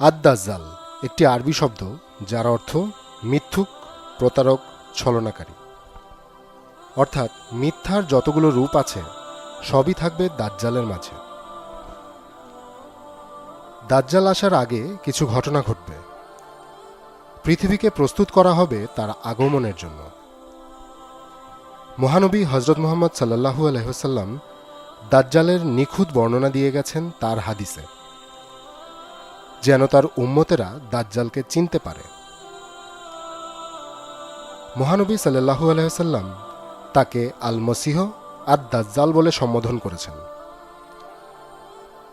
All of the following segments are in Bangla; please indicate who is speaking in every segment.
Speaker 1: আদ্দাজ্জাল একটি আরবি শব্দ যার অর্থ মিথ্যুক, প্রতারক, ছলনাকারী। অর্থাৎ মিথ্যার যতগুলো রূপ আছে, সবই থাকবে দাজ্জালের মাঝে। দাজ্জাল আসার আগে কিছু ঘটনা ঘটবে। পৃথিবীকে প্রস্তুত করা হবে তার আগমনের জন্য। মহানবী হজরত মোহাম্মদ সাল্লাহু আলহ্লাম দাজ্জালের নিখুঁত বর্ণনা দিয়ে গেছেন তার হাদিসে। যেন তার উম্মতেরা দাজ্জালকে চিনতে পারে। মহানবী সাল্লাহু আলহ্লাম তাকে আল মসিহ আর দাজ্জাল বলে সম্বোধন করেছেন।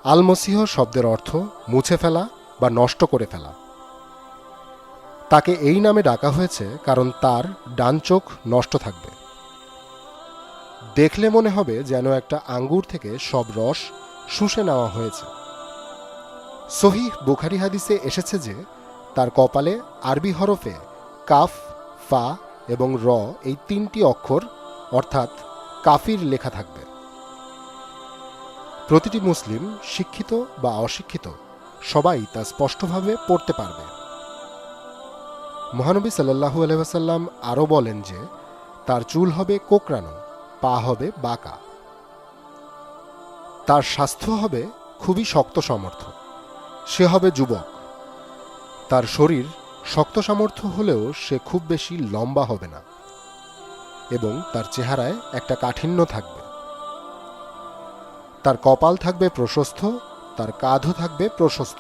Speaker 1: আল মসিহ শব্দের অর্থ মুছে ফেলা বা নষ্ট করে ফেলা। তাকে এই নামে ডাকা হয়েছে কারণ তার ডান চোখ নষ্ট থাকবে। দেখলে মনে হবে যেন একটা আঙ্গুর থেকে সব রস শুষে নেওয়া হয়েছে। সহি বুখারি হাদিসে এসেছে যে, তার কপালে আরবি হরফে কাফ, ফা এবং র এই তিনটি অক্ষর, অর্থাৎ কাফির লেখা থাকবে। প্রতিটি মুসলিম, শিক্ষিত বা অশিক্ষিত, সবাই তা স্পষ্টভাবে পড়তে পারবে। মহানবী সাল্লাহু আলহাম আরও বলেন যে, তার চুল হবে কোকড়ানো, পা হবে বাঁকা। তার স্বাস্থ্য হবে খুবই শক্ত সমর্থ সে হবে যুবক। তার শরীর শক্ত সামর্থ্য হলেও সে খুব বেশি লম্বা হবে না এবং তার চেহারায় একটা কাঠিন্য থাকবে। তার কপাল থাকবে প্রশস্ত, তার কাঁধও থাকবে প্রশস্ত।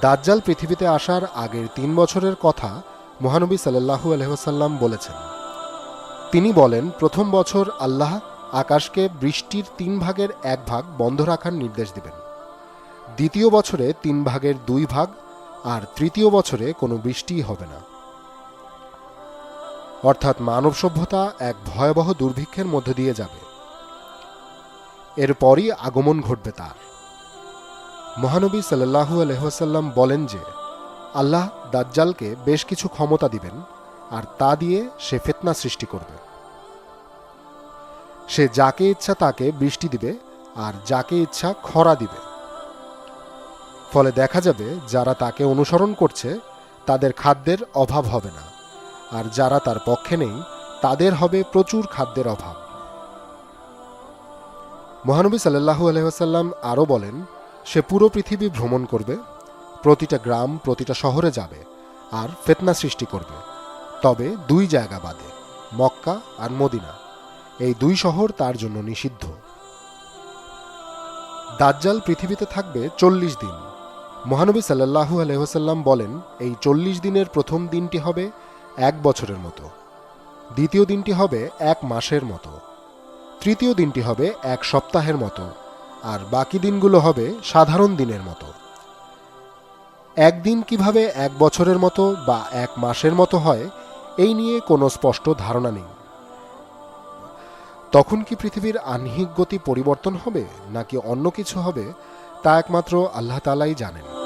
Speaker 1: দাজ্জাল পৃথিবীতে আসার আগের তিন বছরের কথা মহানবী সাল্লাহু আলহ্লাম বলেছেন। তিনি বলেন, প্রথম বছর আল্লাহ আকাশকে বৃষ্টির তিন ভাগের এক ভাগ বন্ধ রাখার নির্দেশ দিবেন। দ্বিতীয় বছরে তিন ভাগের দুই ভাগ আর তৃতীয় বছরে কোনো বৃষ্টিই হবে না। অর্থাৎ মানব সভ্যতা এক ভয়াবহ দুর্ভিক্ষের মধ্য দিয়ে যাবে। এরপরই আগমন ঘটবে তার। মহানবী সাল্লাহু আলহ্লাম বলেন যে, আল্লাহ দাজ্জালকে বেশ কিছু ক্ষমতা দিবেন আর তা দিয়ে সে ফেতনা সৃষ্টি করবে। সে যাকে ইচ্ছা তাকে বৃষ্টি দিবে আর যাকে ইচ্ছা খরা দিবে। ফলে দেখা যাবে যারা তাকে অনুসরণ করছে, তাদের খাদ্যের অভাব হবে না। আর যারা তার পক্ষে নেই, তাদের হবে প্রচুর খাদ্যের অভাব। মহানবী সাল্লাহু আলহাম আরও বলেন, সে পুরো পৃথিবী ভ্রমণ করবে, প্রতিটা গ্রাম, প্রতিটা শহরে যাবে, আর ফেতনা সৃষ্টি করবে। তবে দুই জায়গা বাদে, মক্কা আর মদিনা। এই দুই শহর তার জন্য নিষিদ্ধ। দাজ্জাল পৃথিবীতে থাকবে চল্লিশ দিন। মহানবী সাল্লাহু আলহ্লাম বলেন, এই চল্লিশ দিনের প্রথম দিনটি হবে এক বছরের মতো। দ্বিতীয় দিনটি হবে এক মাসের মতো। তৃতীয় দিনটি হবে এক সপ্তাহের মতো। আর বাকি দিনগুলো হবে সাধারণ দিনের মতো। একদিন কীভাবে এক বছরের মতো বা এক মাসের মতো হয়, এই নিয়ে কোনো স্পষ্ট ধারণা নেই। তখন কি পৃথিবীর আহ্নিক গতি পরিবর্তন হবে, নাকি অন্য কিছু হবে তা একমাত্র আল্লাহ তালাই জানেন।